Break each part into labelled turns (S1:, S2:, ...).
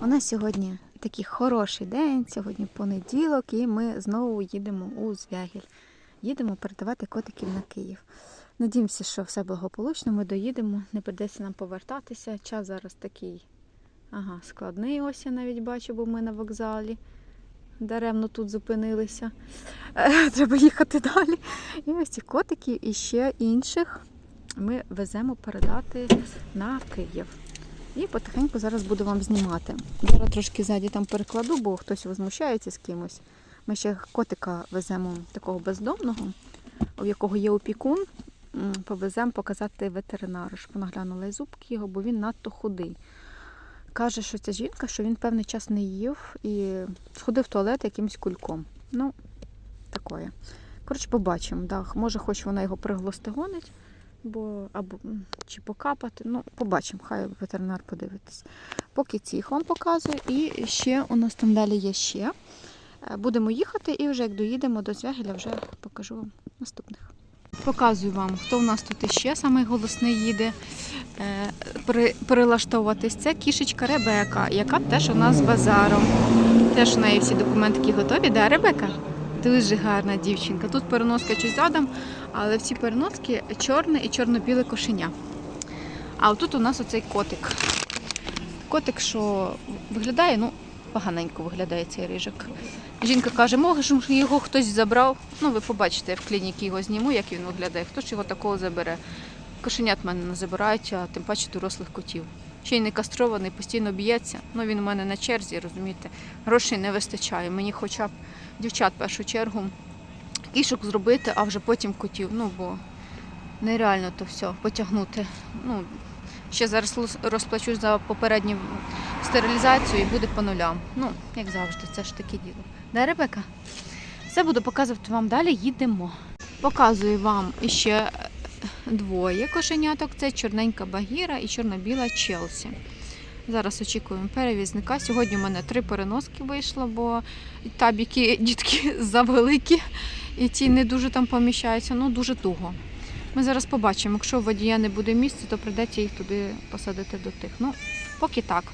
S1: У нас сьогодні такий хороший день, сьогодні понеділок, і ми знову їдемо у Звягіль. Їдемо передавати котиків на Київ. Надіємося, що все благополучно, ми доїдемо, не прийдеться нам повертатися. Час зараз такий ага, складний, ось я навіть бачу, бо ми на вокзалі. Даремно тут зупинилися. Е, Треба їхати далі. І ось ці котики і ще інших ми веземо передати на Київ. І потихеньку зараз буду вам знімати. Зараз трошки ззаді там перекладу, бо хтось возмущається з кимось. Ми ще котика веземо такого бездомного, у якого є опікун. Повеземо показати ветеринару, щоб вона глянула зубки його, бо він надто худий. Каже, що ця жінка, що він певний час не їв і сходив в туалет якимось кульком. Ну, такое. Коротше, побачимо. Да. Може, хоч вона його приглостигонить, бо або чи покапати. Ну, побачимо, хай ветеринар подивитись. Поки цих вам показую. І ще у нас там далі є ще. Е, Будемо їхати і вже як доїдемо до Звягеля, вже покажу вам наступних. Показую вам, хто у нас тут іще самий голосний їде е, при- перелаштовуватись. Це кішечка Ребека, яка теж у нас базаром. Теж у неї всі документики готові, да, Ребека? Дуже гарна дівчинка. Тут переноска чи задом, але в цій переноски чорне і чорно-біле кошеня. А отут у нас оцей котик. Котик, що виглядає, ну, поганенько виглядає цей рижик. Жінка каже, може, його хтось забрав. Ну, ви побачите, я в клініці його зніму, як він виглядає. Хто ж його такого забере? Кошенят мене не забирають, а тим паче дорослих котів. Ще й не кастрований, постійно б'ється. Ну він у мене на черзі, розумієте, грошей не вистачає. Мені хоча б дівчат в першу чергу кішок зробити, а вже потім котів. Ну бо нереально то все потягнути. Ну, ще зараз розплачусь за попередню стерилізацію і буде по нулям. Ну, як завжди, це ж таке діло. Да, Ребека? Все буду показувати вам далі, їдемо. Показую вам іще е, двоє кошеняток. Це чорненька багіра і чорно-біла Челсі. Зараз очікуємо перевізника. Сьогодні у мене три переноски вийшло, бо табіки дітки завеликі і ті не дуже там поміщаються, ну дуже туго. Ми зараз побачимо, якщо у водія не буде місця, то прийдеться їх туди посадити до тих. Ну, поки так.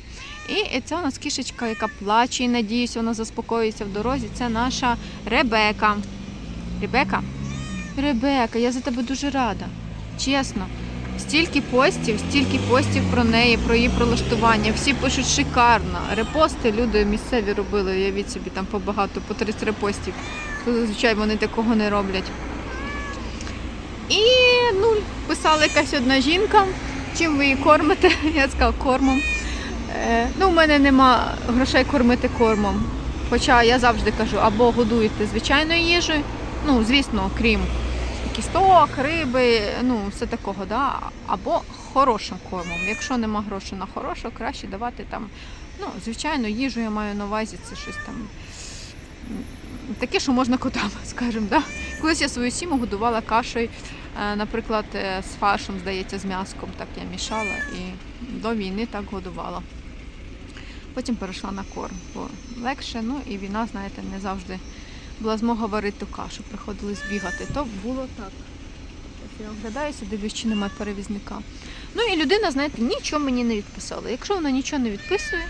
S1: І це у нас кішечка, яка плаче, і надіюсь, вона заспокоїться в дорозі. Це наша Ребека. Ребека? Ребека, я за тебе дуже рада. Чесно. Стільки постів, стільки постів про неї, про її прилаштування. Всі пишуть шикарно. Репости люди місцеві робили, уявіть собі, там побагато, по 30 репостів. Зазвичай вони такого не роблять. І нуль. Писала якась одна жінка, чим ви її кормите. Я сказала кормом. Е, ну, у мене нема грошей кормити кормом. Хоча я завжди кажу, або годуєте звичайною їжею, ну, звісно, крім кісток, риби, ну, все такого, да? або хорошим кормом. Якщо нема грошей на хорошу, краще давати там, ну, звичайно, їжу я маю на увазі, це щось там таке, що можна котам, скажімо. Да? Колись я свою сім'ю годувала кашею, е, наприклад, е, з фаршем, здається, з м'яском. Так я мішала і до війни так годувала. Потім перейшла на корм, бо легше, ну і війна, знаєте, не завжди була змога варити ту кашу, приходилось бігати. То було так. Я оглядаюся, дивлюсь, чи немає перевізника. Ну і людина, знаєте, нічого мені не відписала. Якщо вона нічого не відписує,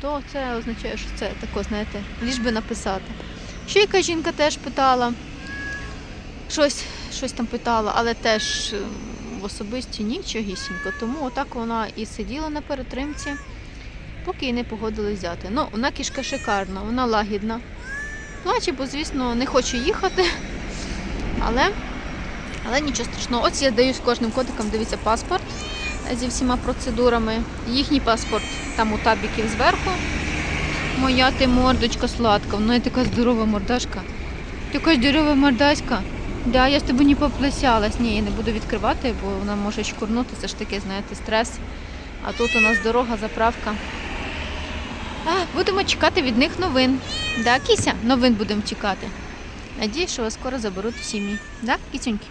S1: то це означає, що це тако, знаєте, ліж би написати. Ще яка жінка теж питала, щось, щось там питала, але теж е, в особисті нічогісінько. Тому отак вона і сиділа на перетримці, поки її не погодились взяти. Ну, вона кішка шикарна, вона лагідна. Плаче, бо, звісно, не хоче їхати. Але, але нічого страшного. Ось я даю з кожним котиком, дивіться, паспорт зі всіма процедурами. Їхній паспорт там у табіків зверху. Моя ти мордочка сладка, вона є така здорова мордашка. Така здорова мордашка. Да, я з тобою не поплесялась. Ні, я не буду відкривати, бо вона може шкурнути. Це ж таке, знаєте, стрес. А тут у нас дорога, заправка. Будемо чекати від них новин. Да, Кіся, новин будемо чекати. Надіюсь, що вас скоро заберуть в сім'ї. Да, Кісюньки?